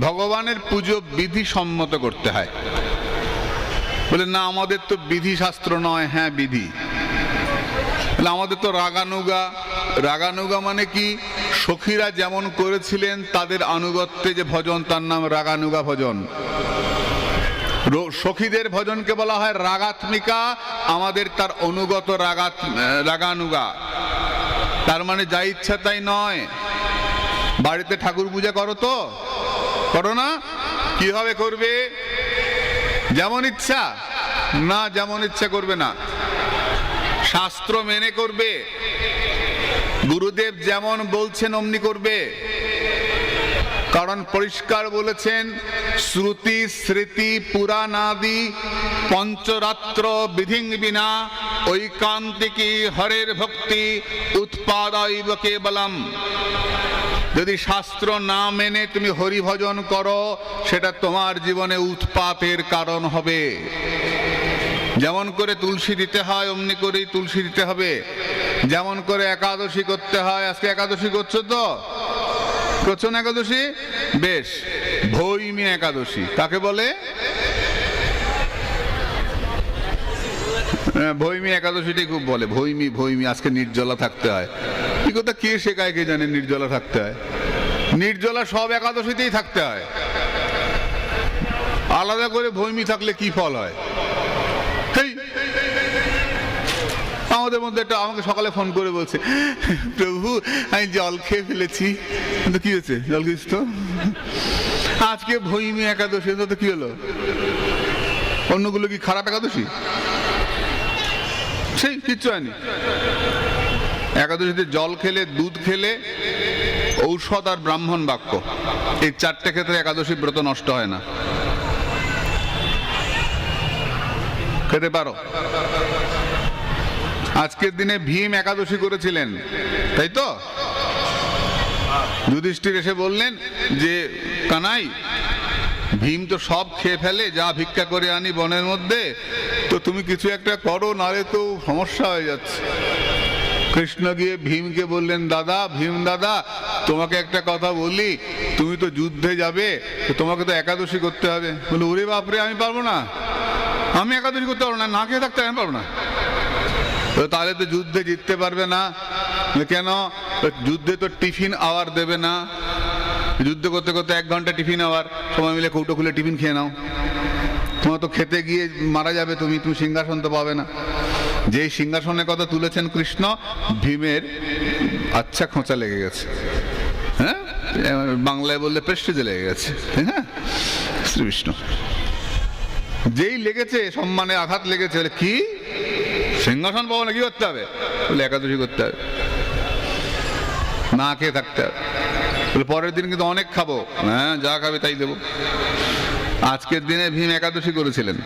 ভগবানের পুজো বিধি সম্মত করতে হয়। বলে, না, আমাদের তো বিধি শাস্ত্র নয়। হ্যাঁ বিধি। আমাদের তো রাগানুগা। রাগানুগা মানে কি? সখীরা যেমন করেছিলেন, তাদের আনুগত্যে যে ভজন, তার নাম রাগানুগা ভজন। সখীদের ভজনকে বলা হয় রাগাত্মিকা, আমাদের তার অনুগত রাগাত রাগানুগা। তার মানে যা ইচ্ছা তাই নয়। বাড়িতে ঠাকুর পূজা করো তো। করো না। কীভাবে করবে? যেমন ইচ্ছা। না, যেমন ইচ্ছা করবে না। শাস্ত্র মেনে করবে। গুরুদেব যেমন বলছেন, অমনি করবে। কারণ পরিষ্কার বলেছেন, শ্রুতি, স্মৃতি, পুরাণাদি, পঞ্চরাত্র বিধিং বিনা, ঐকান্তিকী হরের ভক্তি উৎপাদৈব কেবলম। যদি শাস্ত্র না মেনে তুমি হরিভজন করো সেটা তোমার জীবনে উৎপাতের কারণ হবে। যেমন করে তুলসী দিতে হয় অমনি করেই তুলসী দিতে হবে। যেমন করে একাদশী করতে হয় আজকে একাদশী করছ তো? করছ না একাদশী? বেশ ভৈমী একাদশী কাকে বলে? হ্যাঁ, ভৈমী একাদশীটি খুব বলে ভৈমী ভৈমী আজকে নির্জলা থাকতে হয়। কথা কে শেখায় কে জানে নির্জলা থাকতে হয়? নির্জলা সব একাদশীতেই থাকতে হয়। আলাদা করে ভৈমি থাকলে কি ফল হয়? আমাদের মধ্যে একটা, আমাকে সকালে ফোন করে বলছে, প্রভু, আমি জল খেয়ে ফেলেছি। কি হয়েছে? জল খেয়েছিস তো? আজকে ভৈমি একাদশী, তো কি হলো? অন্যগুলো কি খারাপ একাদশী? সেই, কিচ্ছু হয়নি। একাদশীতে জল খেলে, দুধ খেলে, ঔষধ আর ব্রাহ্মণ বাক্য। এই চারটে ক্ষেত্রে একাদশী ব্রত নষ্ট হয় না। খেতে পারো? আজকের দিনে ভীম একাদশী করেছিলেন, তাই তো? যুধিষ্ঠির এসে বললেন যে, কানাই, ভীম তো সব খেয়ে ফেলে, যা ভিক্ষা করে আনি বনের মধ্যে, তো তুমি কিছু একটা করো নারে তো সমস্যা হয়ে যাচ্ছে। কৃষ্ণ গিয়ে ভীমকে বললেন, দাদা, ভীম দাদা, তোমাকে একটা কথা বলি, তুমি তো যুদ্ধে যাবে তোমাকে তো একাদশী করতে হবে। বলে ওরে বাপরে, আমি পারব না। আমি একাদশী করতে পারব না না খেয়ে থাকতে আমি পারব না। তাহলে তো যুদ্ধে জিততে পারবে না। কেন? যুদ্ধে তো টিফিন আওয়ার দেবে না। যুদ্ধ করতে করতে এক ঘণ্টা টিফিন আওয়ার। সময় মিলে কৌটো খুলে টিফিন খেয়ে নাও। তোমার তো খেতে গিয়ে মারা যাবে তুমি তুমি সিংহাসন তো পাবে না। যেই সিংহাসনের কথা তুলেছেন কৃষ্ণ, ভীমের আচ্ছা খোঁচা লেগে গেছে। হ্যাঁ? বাংলায় বললে প্রেস্টিজে লেগে গেছে। হ্যাঁ? না শ্রীবিষ্ণু যেই লেগেছে, সম্মানে আঘাত লেগেছে, বলে কি? সিংহাসন পাবো না কি করতে হবে? বলে একাদশী করতে হবে। না খেয়ে থাকতে হবে। বলে পরের দিন কিন্তু অনেক খাব। হ্যাঁ যা খাবে তাই দেবো। আজকের দিনে ভীম একাদশী করেছিলেন।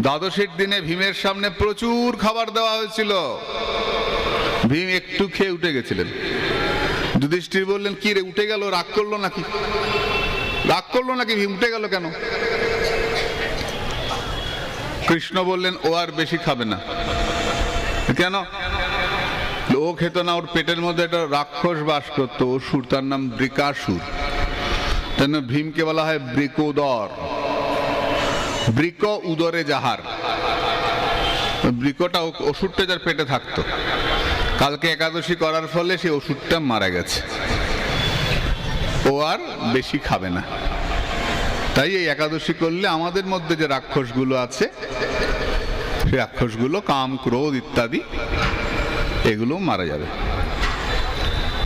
দ্বাদশীর দিনে ভীমের সামনে প্রচুর খাবার দেওয়া হয়েছিল। ভীম একটু খেয়ে উঠে গেছিলেন। যুধিষ্ঠির বললেন, কি রে, উঠে গেল? রাগ করল নাকি? রাগ করল নাকি? ভীম, উঠে গেল কেন? কৃষ্ণ বললেন, ও আর বেশি খাবে না। কেন? ও খেত না, ওর পেটের মধ্যে একটা রাক্ষস বাস করতো। অসুর তার নাম বৃকাসুর তার নাম ভীমকে বলা হয় বৃকোদর বৃক উদরে যাহার। বৃকটা ওষুধটা যার পেটে থাকতো। কালকে একাদশী করার ফলে সেই ওষুধটা মারা গেছে। ও আর বেশি খাবে না। তাই এই একাদশী করলে আমাদের মধ্যে যে রাক্ষসগুলো আছে সেই রাক্ষসগুলো কাম, ক্রোধ ইত্যাদি, এগুলো মারা যাবে।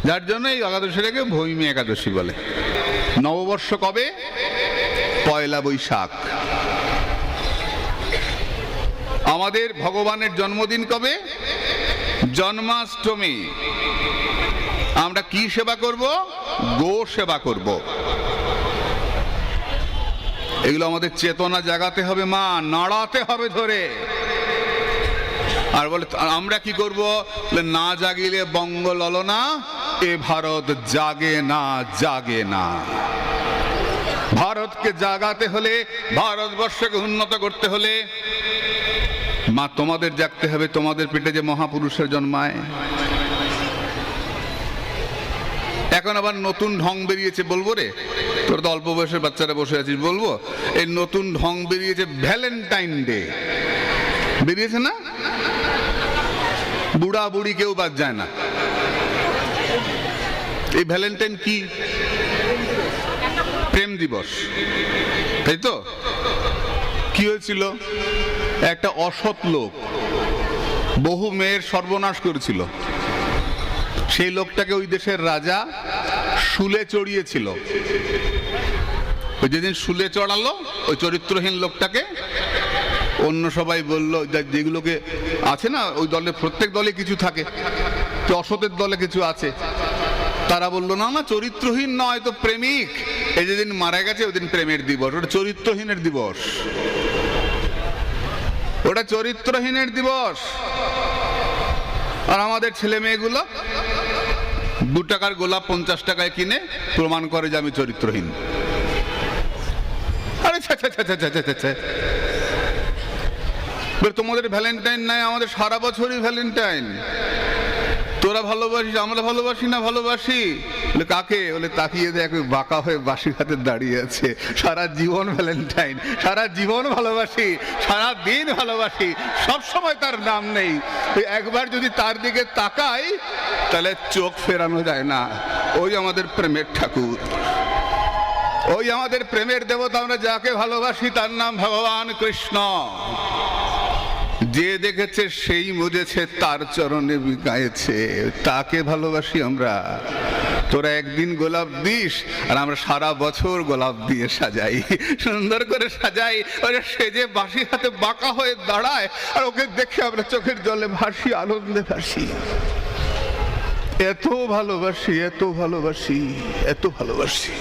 যার জন্য এই একাদশীটাকে ভৈমী একাদশী বলে। নববর্ষ কবে? পয়লা বৈশাখ। আমাদের ভগবানের জন্মদিন কবে? জন্মাষ্টমী। আমরা কি সেবা করব? গো সেবা করব। এগুলো আমাদের চেতনা জাগাতে হবে, মা, নাড়াতে হবে ধরে। আর বলে, আমরা কি করব? না জাগিলে বঙ্গ ললনা, এ ভারত জাগে না জাগে না। ভারতকে জাগাতে হলে, ভারতবর্ষকে উন্নত করতে হলে মা, তোমাদের জাগতে হবে, তোমাদের পেটে যে মহাপুরুষের জন্মায়। এখন আবার নতুন ঢং বেরিয়েছে, বলব রে? তোর তো অল্প বয়সের বাচ্চারা বসে আছিস, বলব? এই নতুন ঢং বেরিয়েছে ভ্যালেন্টাইন ডে বেরিয়েছে না? বুড়া বুড়ি কেউ বাদ যায় না। এই ভ্যালেন্টাইন কি? প্রেম দিবস। তাই তো? কি হয়েছিল? একটা অসৎ লোক। বহু মেয়ের সর্বনাশ করেছিল। সেই লোকটাকে ওই দেশের রাজা শুলে চড়িয়েছিল। ওই যেদিন শুলে চড়ালো, ওই চরিত্রহীন লোকটাকে অন্য সবাই বলল যেগুলোকে আছে না, ওই দলে প্রত্যেক দলে কিছু থাকে অসতের দলে কিছু আছে। তারা বলল, না না, চরিত্রহীন নয় তো প্রেমিক। এই যেদিন মারা গেছে, ওই দিন প্রেমের দিবস, ওটা চরিত্রহীনের দিবস। ওটা চরিত্রহীনের দিবস। আর আমাদের ছেলে মেয়েগুলো দু টাকার গোলাপ পঞ্চাশ টাকায় কিনে প্রমাণ করে যে আমি চরিত্রহীন। তোমাদের ভ্যালেন্টাইন নাই, আমাদের সারা বছরই ভ্যালেন্টাইন। তোরা ভালোবাসিস, আমরা ভালোবাসি না, ভালোবাসি? বলে, কাকে? বলে, তাকিয়ে দেখ বাঁকা হয়ে বাসি হাতে দাঁড়িয়ে আছে। সারা জীবন ভ্যালেন্টাইন সারা জীবন ভালোবাসি, সারা দিন ভালোবাসি, সব সময় তার নাম নেই। ওই একবার যদি তার দিকে তাকাই, তাহলে চোখ ফেরানো যায় না। ওই আমাদের প্রেমের ঠাকুর। ওই আমাদের প্রেমের দেবতা, আমরা যাকে ভালোবাসি, তার নাম ভগবান কৃষ্ণ। যে দেখেছে সেই বুঝেছে তার চরণে গায়েছে। তাকে ভালোবাসি আমরা। তোরা একদিন গোলাপ দিস, আর আমরা সারা বছর গোলাপ দিয়ে সাজাই। সুন্দর করে সাজাই, ওরা সেজে বাসি হাতে বাঁকা হয়ে দাঁড়ায়, আর ওকে দেখে আমরা চোখের জলে ভাসি, আনন্দে ভাসি। এত ভালোবাসি এত ভালোবাসি এত ভালোবাসি।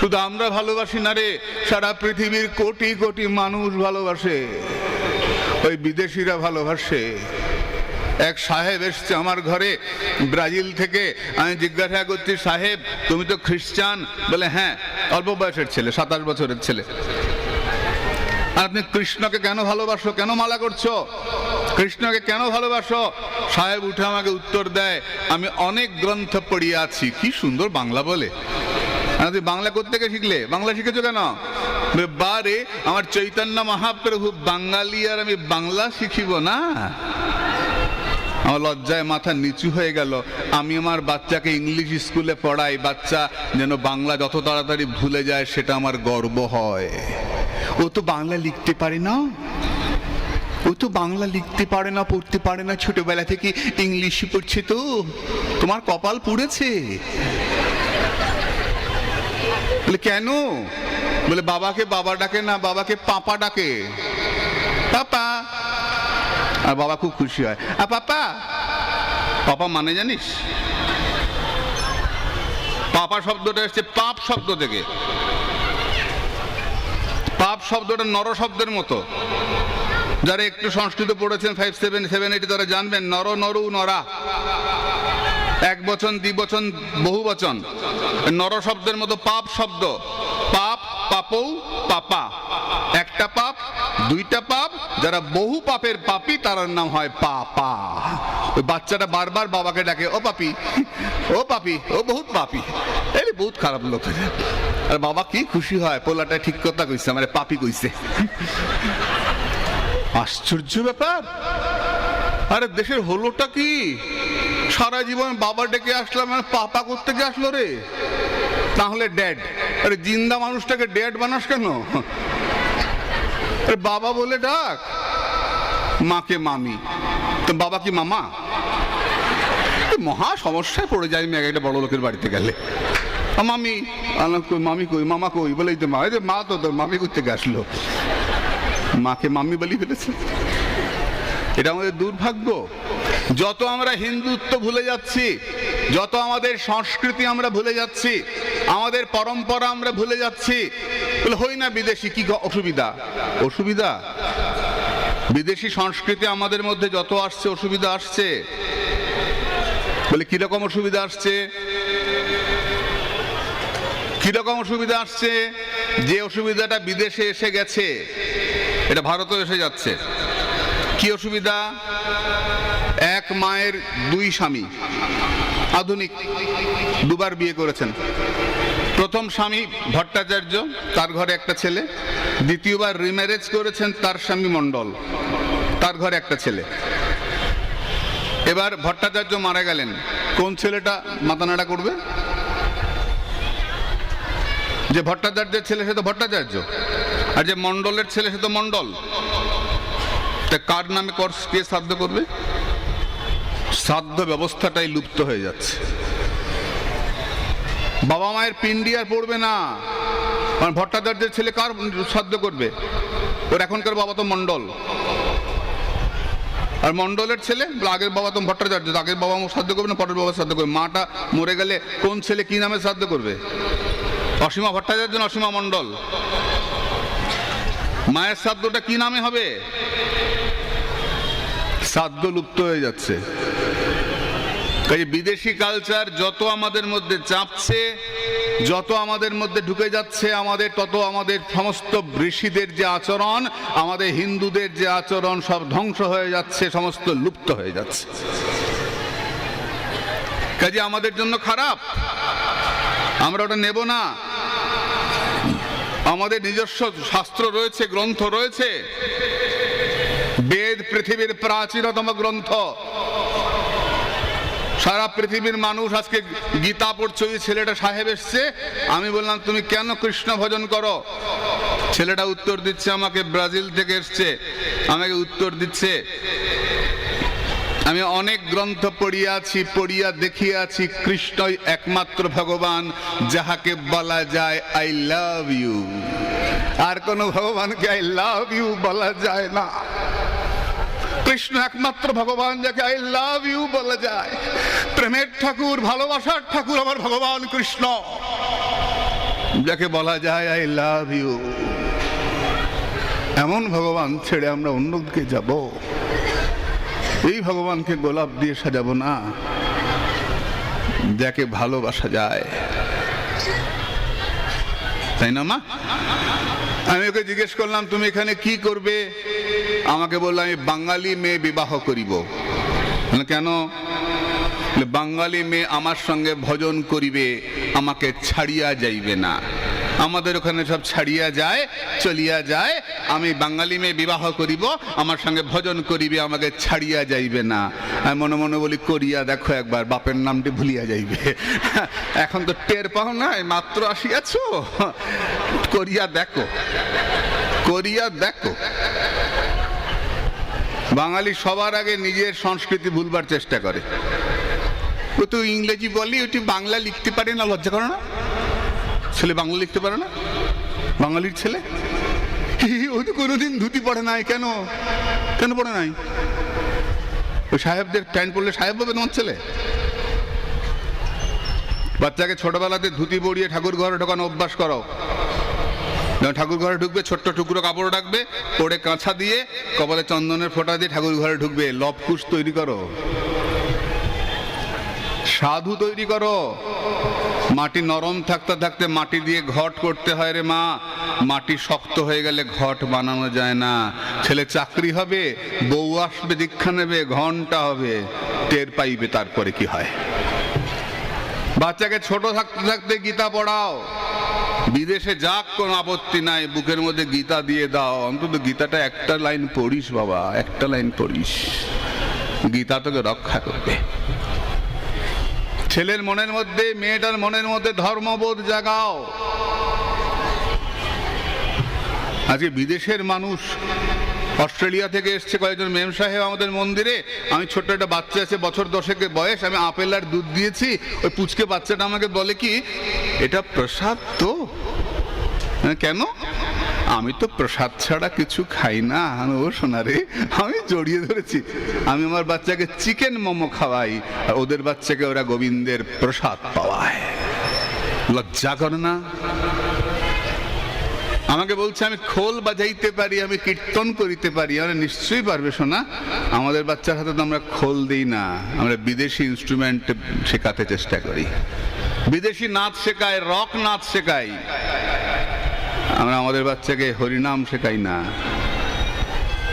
শুধু আমরা ভালোবাসি না রে, সারা পৃথিবীর কোটি কোটি মানুষ ভালোবাসে। ওই বিদেশিরা ভালোবাসে। এক সাহেব এসছে আমার ঘরে, ব্রাজিল থেকে। আমি জিজ্ঞাসা করছি, সাহেব, তুমি তো খ্রিস্টান? বলে হ্যাঁ অল্প বয়সের ছেলে, সাতাশ বছরের ছেলে। আপনি কৃষ্ণকে কেন ভালোবাসো? কেন মালা করছ? কৃষ্ণকে কেন ভালোবাসো? সাহেব উঠে আমাকে উত্তর দেয়, আমি অনেক গ্রন্থ পড়িয়াছি কি সুন্দর বাংলা বলে। আর তুই বাংলা কোথেকে শিখলে? বাংলা শিখেছো কেন? বারে, আমার চৈতন্য মহাপ্রভু বাঙালি আর আমি বাংলা শিখিব না। আমার লজ্জায় মাথা নিচু হয়ে গেল। আমি আমার বাচ্চাকে ইংলিশ স্কুলে পড়াই। বাচ্চা যেন বাংলা যত তাড়াতাড়ি ভুলে যায়, সেটা আমার গর্ব হয়। ও তো বাংলা লিখতে পারে না। ও তো বাংলা লিখতে পারে না, পড়তে পারে না। ছোটবেলা থেকে ইংলিশ পড়ছে তো। তোমার কপাল পুড়েছে। বলে, কেন? বলে, বাবাকে বাবা ডাকে না, বাবাকে পাপা ডাকে। পাপা? আর বাবা খুব খুশি হয়, আর পাপা? পাপা মানে জানিস? পাপা শব্দটা এসছে পাপ শব্দ থেকে। পাপ শব্দটা নর শব্দের মতো। যারা একটু সংস্কৃত পড়েছেন ফাইভ সেভেন সেভেন এইটি তারা জানবেন, নর, নরু, নরা। এক বচন দ্বিবচন বহু বচন। নর শব্দের মতো পাপ শব্দ। পাপ, পাপৌ, পাপা। একটা পাপ, দুইটা পাপ, যারা বহু পাপের পাপি, তার নাম হয় পাপা। ওই বাচ্চাটা বারবার বাবাকে ডাকে, ও পাপি ও পাপি, ও বহুত পাপি। এই বহুত খারাপ লোক আর বাবা কি খুশি হয়, পোলাটা ঠিক কথা কইছে মানে পাপি কইছে। আশ্চর্য ব্যাপার। আরে দেশের হলোটা কি? সারা জীবন বাবা ডেকে আসলাম, আর পাপা করতে গিয়ে আসলো রে? তাহলে ড্যাড আরে জিন্দা মানুষটাকে ড্যাড বানাস কেন? আরে বাবা বলে ডাক, মাকে মামি। তো বাবা কি মামা? মহা সমস্যায় পড়ে যায় মেয়ে, একটা বড় লোকের বাড়িতে গেলে। মামি কই মামি কই, মামা কই? বলে তো মা মা তো মামি করতে আসলো মাকে মামি বলি ফেলেছে। এটা আমাদের দুর্ভাগ্য। যত আমরা হিন্দুত্ব ভুলে যাচ্ছি, যত আমাদের সংস্কৃতি আমরা ভুলে যাচ্ছি, আমাদের পরম্পরা আমরা ভুলে যাচ্ছি, বলে হই না বিদেশি, কি অসুবিধা? অসুবিধা? বিদেশি সংস্কৃতি আমাদের মধ্যে যত আসছে, অসুবিধা আসছে। বলে কীরকম অসুবিধা আসছে? কীরকম অসুবিধা আসছে? যে অসুবিধাটা বিদেশে এসে গেছে, এটা ভারতেও এসে যাচ্ছে। কি অসুবিধা? এক মায়ের দুই স্বামী। আধুনিক। দুবার বিয়ে করেছেন। প্রথম স্বামী ভট্টাচার্য, তার ঘরে একটা ছেলে। দ্বিতীয়বার রিম্যারেজ করেছেন তার স্বামী মণ্ডল, তার ঘরে একটা ছেলে। এবার ভট্টাচার্য মারা গেলেন। কোন ছেলেটা মাতানাড়া করবে? যে ভট্টাচার্যের ছেলে সে তো ভট্টাচার্য, আর যে মণ্ডলের ছেলে সে তো মণ্ডল। তা কার নামে কর কে শ্রাদ্ধ করবে? শ্রাদ্ধ ব্যবস্থাটাই লুপ্ত হয়ে যাচ্ছে। বাবা মায়ের পিন্ডি আর পড়বে না। কারণ ভট্টাচার্যের ছেলে কার শ্রাদ্ধ করবে? ওর এখনকার বাবা তো মণ্ডল। আর মণ্ডলের ছেলে, আগের বাবা তো ভট্টাচার্য, আগের বাবা শ্রাদ্ধ করবে না, পরের বাবা শ্রাদ্ধ করবে মাটা মরে গেলে কোন ছেলে কি নামে শ্রাদ্ধ করবে? অসীমা ভট্টাচার্য অসীমা মণ্ডল? মায়ের শ্রাদ্ধটা কি নামে হবে? শ্রাদ্ধ লুপ্ত হয়ে যাচ্ছে। কাজে বিদেশি কালচার যত আমাদের মধ্যে চাপছে, যত আমাদের মধ্যে ঢুকে যাচ্ছে, আমাদের তত আমাদের সমস্ত ঋষিদের যে আচরণ, আমাদের হিন্দুদের যে আচরণ সব ধ্বংস হয়ে যাচ্ছে, সমস্ত লুপ্ত হয়ে যাচ্ছে। কাজে আমাদের জন্য খারাপ। আমরা ওটা নেব না। আমাদের নিজস্ব শাস্ত্র রয়েছে, গ্রন্থ রয়েছে। বেদ পৃথিবীর প্রাচীনতম গ্রন্থ। সারা পৃথিবীর মানুষ আজকে গীতা পড়ছে, ওই ছেলেটা সাহেব এসছে। আমি বললাম, তুমি কেন কৃষ্ণ ভজন করো? ছেলেটা উত্তর দিচ্ছে, আমাকে ব্রাজিল থেকে এসছে। আমাকে উত্তর দিচ্ছে আমি অনেক গ্রন্থ পড়িয়াছি, পড়িয়া দেখিয়াছি কৃষ্ণই একমাত্র ভগবান, যাহাকে বলা যায় আই লাভ ইউ আর কোন ভগবানকে আই লাভ ইউ বলা যায় না। কৃষ্ণ একমাত্র ভগবান, যাকে আই লাভ ইউ বলা যায়। প্রেমের ঠাকুর, ভালোবাসার ঠাকুর আমার ভগবান কৃষ্ণ, যাকে বলা যায় আই লাভ ইউ এমন ভগবান ছেড়ে আমরা অন্যদিকে যাব। এই ভগবানকে গোলাপ দিয়ে সাজাবো না, যাকে ভালোবাসা যায়। তাই না, মা? আমি ওকে জিজ্ঞেস করলাম, তুমি এখানে কি করবে? আমাকে বলল, আমি বাঙালি মেয়ে বিবাহ করিব। কেন? বাঙালি মেয়ে আমার সঙ্গে ভজন করিবে, আমাকে ছাড়িয়া যাইবে না। আমাদের ওখানে সব ছাড়িয়া যায়, চলিয়া যায়। আমি বাঙালি মেয়ে বিবাহ করিব, আমার সঙ্গে ভজন করিবে, আমাকে ছাড়িয়া যাইবে না। আমি মনে মনে বলি, করিয়া দেখো একবার, বাপের নামটি ভুলিয়া যাইবে। এখন তো টের পাও না, এই মাত্র আসিয়াছ। করিয়া দেখো করিয়া দেখো। বাঙালি সবার আগে নিজের সংস্কৃতি ভুলবার চেষ্টা করে। ও তো ইংরেজি বলি ওটি বাংলা লিখতে পারে না, লজ্জা করে না। ছেলে বাংলা লিখতে পারে না? বাঙালির ছেলে? ও তো কোনোদিন ধুতি পড়ে নাই, কেন? কেন পড়ে নাই? ওই সাহেবদের প্যান্ট পরলে সাহেব হবে তোমার ছেলে? বাচ্চাকে ছোটবেলাতে ধুতি পরিয়ে ঠাকুর ঘরে ঢোকানো অভ্যাস করো। ঠাকুর ঘরে ঢুকবে, ছোট্ট টুকরো কাপড় রাখবে, পরে কাঁচা দিয়ে কপালে চন্দনের ফোঁটা দিয়ে ঠাকুর ঘরে ঢুকবে, লবকুশ তৈরি করো। সাধু তৈরি করো। মাটি নরম থাকতে থাকতে মাটি দিয়ে ঘট করতে হয় রে মা। মাটি শক্ত হয়ে গেলে ঘট বানানো যায় না। ছেলে চাকরি হবে, বউ আসবে, দীক্ষা নেবে, ঘণ্টা হবে, টের পাইবে তারপরে কি হয়। বাচ্চাকে ছোট থাকতে থাকতে গীতা পড়াও। বিদেশে যাক, কোনো আপত্তি নাই, বুকের মধ্যে গীতা দিয়ে দাও। অন্তত গীতাটা একটা লাইন পড়িস বাবা, একটা লাইন পড়িস। গীতা তোকে রক্ষা করবে। ছেলের মনের মধ্যে মেয়েটার মনের মধ্যে ধর্মবোধ জাগাও। আজকে বিদেশের মানুষ অস্ট্রেলিয়া থেকে এসছে কয়েকজন মেম সাহেব আমাদের মন্দিরে। আমি ছোট্ট একটা বাচ্চা আছে বছর দশেকের বয়স আমি আপেল আর দুধ দিয়েছি। ওই পুচকে বাচ্চাটা আমাকে বলে কি এটা প্রসাদ তো? হ্যাঁ, কেন? আমি তো প্রসাদ ছাড়া কিছু খাই না। ও সোনারে আমি জড়িয়ে ধরেছি। আমি আমার বাচ্চাকে চিকেন মোমো খাওয়াই, আর ওদের বাচ্চাকে ওরা গোবিন্দের প্রসাদ পাওয়ায়। লজ্জা করে না। আমাকে বলছে, আমি খোল বাজাইতে পারি, আমি কীর্তন করিতে পারি। আমরা নিশ্চয়ই পারবে শোনা আমাদের বাচ্চার হাতে তো আমরা খোল দিই না। আমরা বিদেশি ইনস্ট্রুমেন্ট শেখাতে চেষ্টা করি। বিদেশি নাচ শেখায় রক নাচ শেখাই আমরা আমাদের বাচ্চাকে হরিনাম শেখাই না।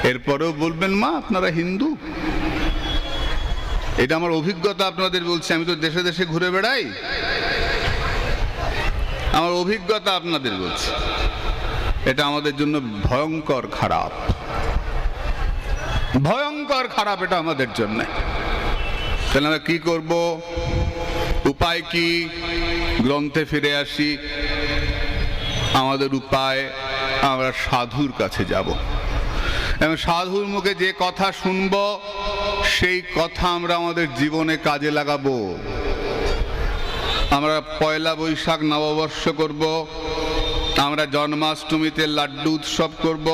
এরপরেও বলবেন, মা, আপনারা হিন্দু? এটা আমার অভিজ্ঞতা আপনাদের বলছি, আমি তো দেশে দেশে ঘুরে বেড়াই। আমার অভিজ্ঞতা আপনাদের বলছি। এটা আমাদের জন্য ভয়ঙ্কর খারাপ। ভয়ঙ্কর খারাপ এটা আমাদের জন্য। তাহলে আমরা কি করব? উপায় কি? গ্রন্থে ফিরে আসি। আমাদের উপায়, আমরা সাধুর কাছে যাব। এবং সাধুর মুখে যে কথা শুনব, সেই কথা আমরা আমাদের জীবনে কাজে লাগাব। আমরা পয়লা বৈশাখ নববর্ষ করব, আমরা জন্মাষ্টমীতে লাড্ডু উৎসব করব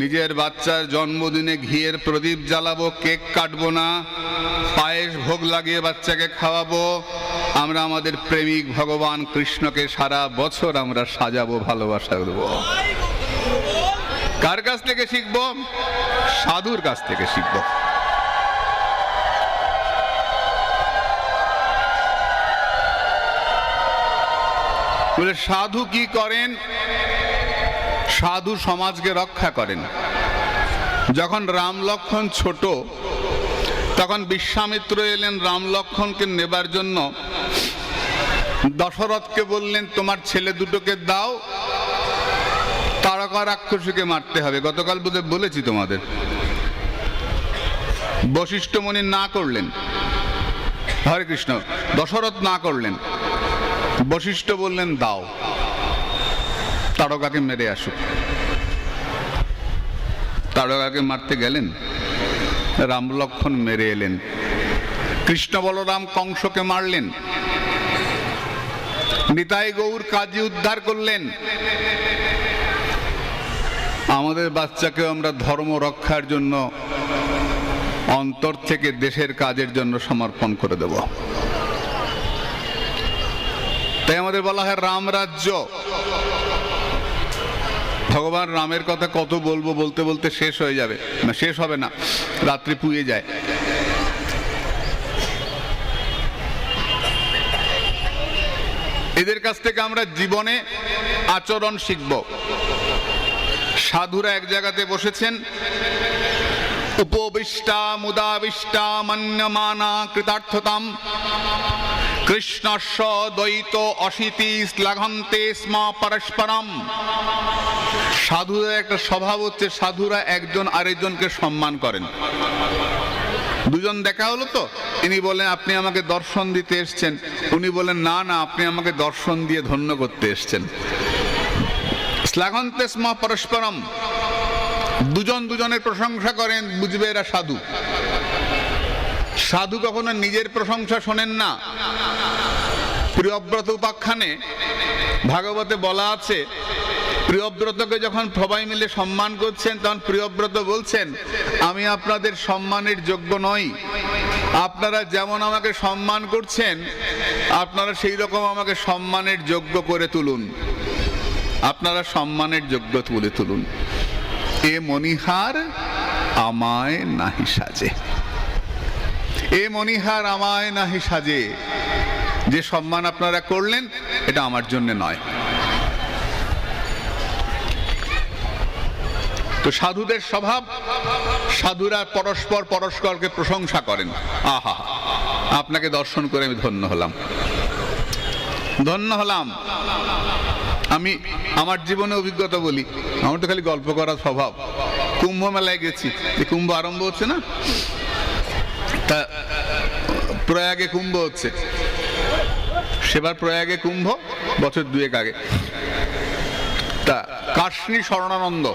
নিজের বাচ্চার জন্মদিনে ঘিয়ের প্রদীপ জ্বালাবো, কেক কাটবো না, পায়েস ভোগ লাগিয়ে বাচ্চাকে খাওয়াবো। আমরা আমাদের প্রেমিক ভগবান কৃষ্ণকে সারা বছর আমরা সাজাবো, ভালোবাসা দেবো। কার কাছ থেকে শিখব? সাধুর কাছ থেকে শিখব। বলে, সাধু কি করেন? সাধু সমাজকে রক্ষা করেন। যখন রাম লক্ষণ ছোট, তখন বিশ্বামিত্র এলেন রাম লক্ষণকে নেবার জন্য। দশরথকে বললেন, তোমার ছেলে দুটোকে দাও, তারকা রাক্ষসীকে মারতে হবে। গতকাল বোধহয় বলেছি তোমাদের। বশিষ্ঠ মুনি না করলেন। হরে কৃষ্ণ, দশরথ না করলেন। বশিষ্ঠ বললেন, দাও। তারকাকে মেরে আসুক। তারকাকে মারতে গেলেন, রাম লক্ষণ মেরে এলেন। কৃষ্ণ বলরাম কংসকে মারলেন। নিতাই গৌর কাজী উদ্ধার করলেন। আমাদের বাচ্চাকে আমরা ধর্ম রক্ষার জন্য, অন্তর থেকে দেশের কাজের জন্য সমর্পণ করে দেব। তাই আমাদের বলা হয় রাম রাজ্য। ভগবান রামের কথা কত বলব বলতে বলতে শেষ হয়ে যাবে। না, শেষ হবে না। রাত্রি পুয়ে যায়। এদের কাছ থেকে আমরা জীবনে আচরণ শিখব। সাধুরা এক জায়গাতে বসেছেন, উপবিষ্টা মুদাবিষ্টা মান্যমানা কৃতার্থতাম, কৃষ্ণস্ব দ্বৈত অশীতি শ্লাঘন্তে স্ম পরস্পরম। সাধুদের একটা স্বভাব হচ্ছে সাধুরা একজন আরেকজনকে সম্মান করেন। দুজন দেখা হলো তো? ইনি বলেন, আপনি আমাকে দর্শন দিতে এসছেন। উনি বলেন, না না, আপনি আমাকে দর্শন দিয়ে ধন্য করতে এসছেন। শ্লাঘন্তে স্ম পরস্পরম। দুজন দুজনের প্রশংসা করেন, বুঝবে এরা সাধু। সাধু কখনো নিজের প্রশংসা শোনেন না। প্রিয়ব্রত উপাখ্যানে ভাগবতে বলা আছে প্রিয়ব্রতকে যখন সবাই মিলে সম্মান করছেন, তখন প্রিয়ব্রত বলছেন, আমি আপনাদের সম্মানের যোগ্য নই। আপনারা যেমন আমাকে সম্মান করছেন, আপনারা সেই রকম আমাকে সম্মানের যোগ্য করে তুলুন। আপনারা সম্মানের যোগ্য তুলে তুলুন। এ মনিহার আমায় নাহি সাজে। এ মনিহার আমায় নাহি সাজে। যে সম্মান আপনারা করলেন, এটা আমার জন্য নয়। তো সাধুদের স্বভাব, সাধুরা পরস্পর পরস্পরকে প্রশংসা করেন। আহা, আপনাকে দর্শন করে আমি ধন্য হলাম। ধন্য হলাম। আমি আমার জীবনে অভিজ্ঞতা বলি, আমার তো খালি গল্প করার স্বভাব। কুম্ভ মেলায় গেছি যে কুম্ভ আরম্ভ হচ্ছে না? তা প্রয়াগে কুম্ভ হচ্ছে। সেবার প্রয়াগে কুম্ভ বছর দুয়েক আগে। তা কাশ্মী স্বর্ণানন্দ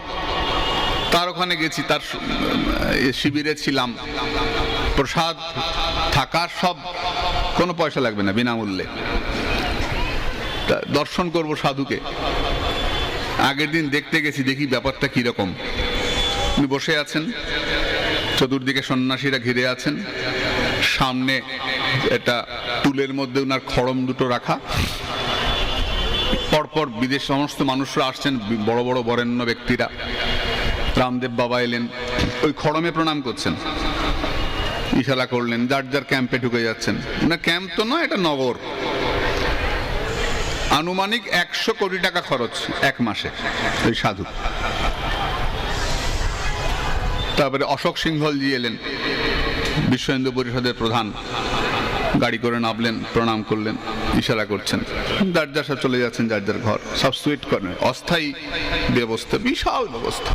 তার ওখানে গেছি, তার শিবিরে ছিলাম। প্রসাদ থাকার সব। কোনো পয়সা লাগবে না বিনামূল্যে। দর্শন করব সাধুকে। আগের দিন দেখতে গেছি, দেখি ব্যাপারটা কীরকম। উনি বসে আছেন। চতুর্দিকে সন্ন্যাসীরা ঘিরে আছেন। সামনে এটা টুলের মধ্যে ওনার খড়ম দুটো রাখা। পরপর বিদেশ সমস্ত মানুষরা আসছেন, বড় বড় বরেণ্য ব্যক্তিরা। রামদেব বাবা এলেন। ওই খড়মে প্রণাম করছেন। ইশারা করলেন, যার যার ক্যাম্পে ঢুকে যাচ্ছেন। না, ক্যাম্প তো নয়, এটা নগর। আনুমানিক একশো কোটি টাকা খরচ এক মাসে, ওই সাধু। তারপরে অশোক সিংহলজি এলেন। বিশ্ব হিন্দু পরিষদের প্রধান। গাড়ি করে নামলেন, প্রণাম করলেন, ইশারা করছেন। যার যার চলে যাচ্ছেন, যার যার ঘর। সব সুইট করেন অস্থায়ী ব্যবস্থা, বিশাল ব্যবস্থা।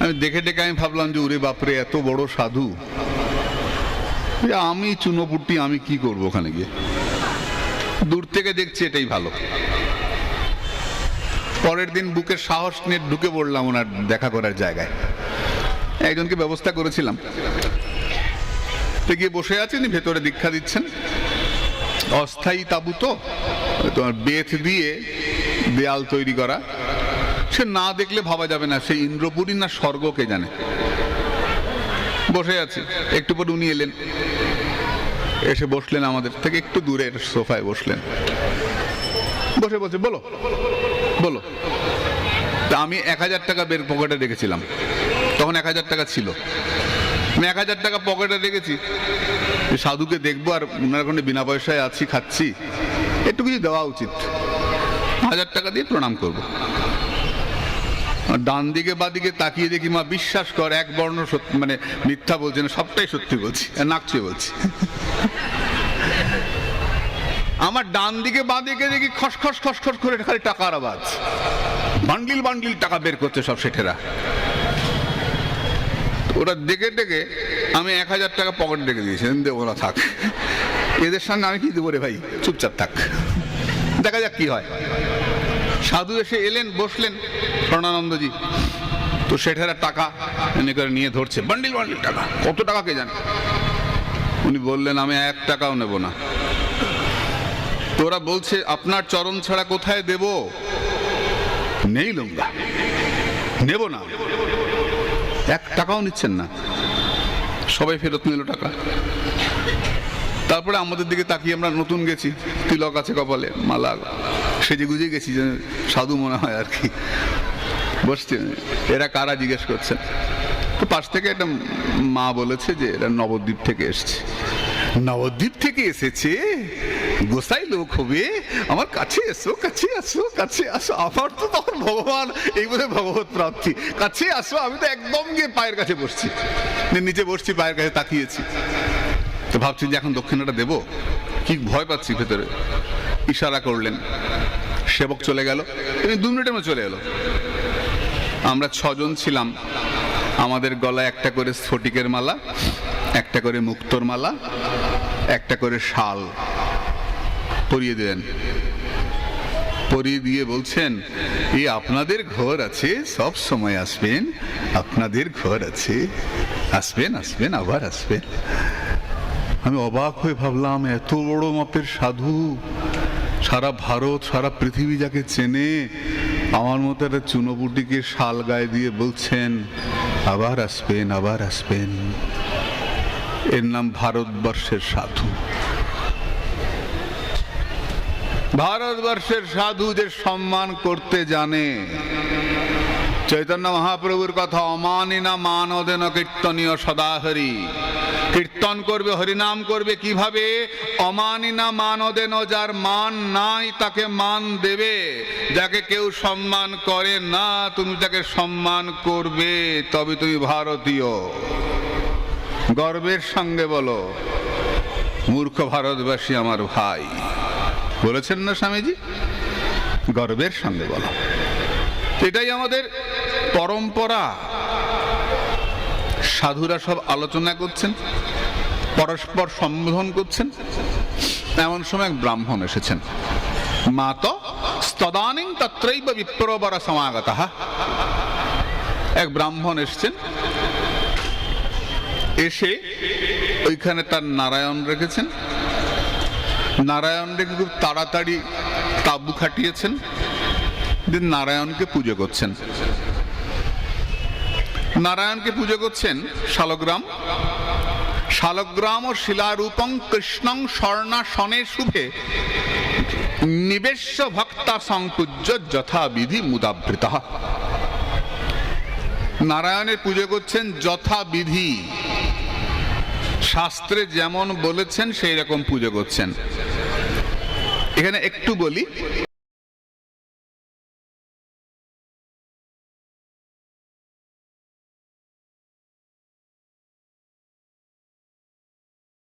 আমি দেখে ডেকে আমি ভাবলাম যে উরে বাপরে, এত বড় সাধু। আমি চুনোপুটি, আমি কি করব ওখানে গিয়ে? দূর থেকে দেখছি এটাই ভালো। পরের দিন বুকের সাহস নিয়ে ঢুকে পড়লাম ওনার দেখা করার জায়গায়। একজনকে ব্যবস্থা করেছিলাম। গিয়ে বসে আছেন, ভেতরে দীক্ষা দিচ্ছেন। অস্থায়ী তাবু তো, তোমার বেথ দিয়ে দেয়াল তৈরি করা। সে না দেখলে ভাবা যাবে না, সে ইন্দ্রপুরী না স্বর্গকে জানে। বসে আছে, একটু পর উনি এলেন। এসে বসলেন আমাদের থেকে, একটু দূরের সোফায় বসলেন। বসে বসে, বলো বলো। তা আমি এক হাজার টাকা বের পকেটে রেখেছিলাম। তখন এক হাজার টাকা ছিল। আমি এক হাজার টাকা পকেটে রেখেছি। সাধুকে দেখব আর ওনার ওখানে বিনা পয়সায় আছি, খাচ্ছি, একটু কিছু দেওয়া উচিত। হাজার টাকা দিয়ে প্রণাম করব। ডান দিকে, বা দিকে তাকিয়ে দেখি মা বিশ্বাস কর, এক বর্ণ মানে মিথ্যা বলছে না, সবটাই সত্যি বলছি নাক ছুঁয়ে বলছি। আমার ডান দিকে, বা দিকে দেখি খসখস খসখস করে খালি টাকার আওয়াজ। বান্ডিল বান্ডিল টাকা বের করছে সব সেঠেরা ওরা দেখে ডেকে আমি এক হাজার টাকা পকেট ডেকে দিয়েছি দেবো না, থাক। এদের সঙ্গে আমি কি দেবো রে ভাই? চুপচাপ থাক। দেখা যাক কি হয়। সাধু এসে এলেন, বসলেন। স্বর্ণানন্দজি তো সেঠেরা টাকা এনে করে নিয়ে ধরছে। বান্ডিল বান্ডিল টাকা। কত টাকা কে জানে? উনি বললেন, আমি এক টাকাও নেব না। তোরা বলছে, আপনার চরণ ছাড়া কোথায় দেব? নেই লঙ্গা নেব না। এক টাকাও নিচ্ছেন না। সবাই ফেরত নিল টাকা। তারপরে আমাদের দিকে তাকিয়ে আমরা নতুন গেছি। তিলক আছে কপালে, মালা সেজে গুজে গেছি যে সাধু মনে হয় আর কি। বসছে। এরা কারা জিজ্ঞেস করছেন তো পাশ থেকে একটা মা বলেছে যে এরা নবদ্বীপ থেকে এসছে। নবদ্বীপ থেকে এসেছে? গোসাই লোক হবে? আমার কাছে এসো, কাছে আসো কাছে আসো। আমার তো তখন ভগবান, এই বলে ভগবত প্রাপ্তি। কাছে আসো, আমি তো একদম গিয়ে পায়ের কাছে বসছি। নিচে বসছি, পায়ের কাছে তাকিয়েছি। তো ভাবছি যে এখন দক্ষিণাটা দেব? কি ভয় পাচ্ছি ভেতরে। ইশারা করলেন। সেবক চলে গেল। দু মিনিটের মধ্যে চলে এলো। আমরা ছজন ছিলাম। আমাদের গলায় একটা করে স্ফটিকের মালা, একটা করে মুক্তোর মালা, একটা করে শাল পরিয়ে দিলেন। পরিয়ে দিয়ে বলছেন এই আপনাদের ঘর আছে, সব সময় আসবেন, আপনাদের ঘর আছে, আসবেন আসবেন, আবার আসবেন। আমি অবাক হয়ে ভাবলাম, এত বড় মাপের সাধু, সারা ভারত, সারা পৃথিবী যাকে চেনে আমার মতো একটা চুনোপুটিকে শাল গায়ে দিয়ে বলছেন, আবার আসবেন আবার আসবেন। এর নাম ভারতবর্ষের সাধু। ভারতবর্ষের সাধু যে সম্মান করতে জানে, চৈতন্য মহাপ্রভুর কথা অমানিনা মানদেন কীর্তনীয় সদাহরি। কীর্তন করবে, হরিনাম করবে, কীভাবে? অমানি না অমানিনা মানদেন যার মান নাই তাকে মান দেবে। যাকে কেউ সম্মান করে না, তুমি তাকে সম্মান করবে, তবে তুমি ভারতীয়। গর্বের সঙ্গে বলো, মূর্খ ভারতবাসী আমার ভাই। বলেছেন না স্বামীজি? গর্বের সঙ্গে বলো। এটাই আমাদের পরম্পরা। সাধুরা সব আলোচনা করছেন, পরস্পর সম্বোধন করছেন। এমন সময় এক ব্রাহ্মণ এসেছেন। মাত স্তদানিং তত্রৈব বিপ্রবর সমাগত। এক ব্রাহ্মণ এসছেন। এসে ওইখানে তার নারায়ণ রেখেছেন। নারায়ণ রেখে খুব তাড়াতাড়ি তাবু খাটিয়েছেন। নারায়ণকে পুজো করছেন। নারায়ণকে পুজো করছেন শালগ্রাম। শালগ্রাম ও শিলারূপং কৃষ্ণং স্বর্ণাসনে শুভে। নিবেশ্য ভক্তা সংপূজ্য যথাবিধি মুদাবৃত। নারায়ণের পুজো করছেন যথাবিধি। শাস্ত্রে যেমন বলেছেন সেই রকম পুজো করছেন। এখানে একটু বলি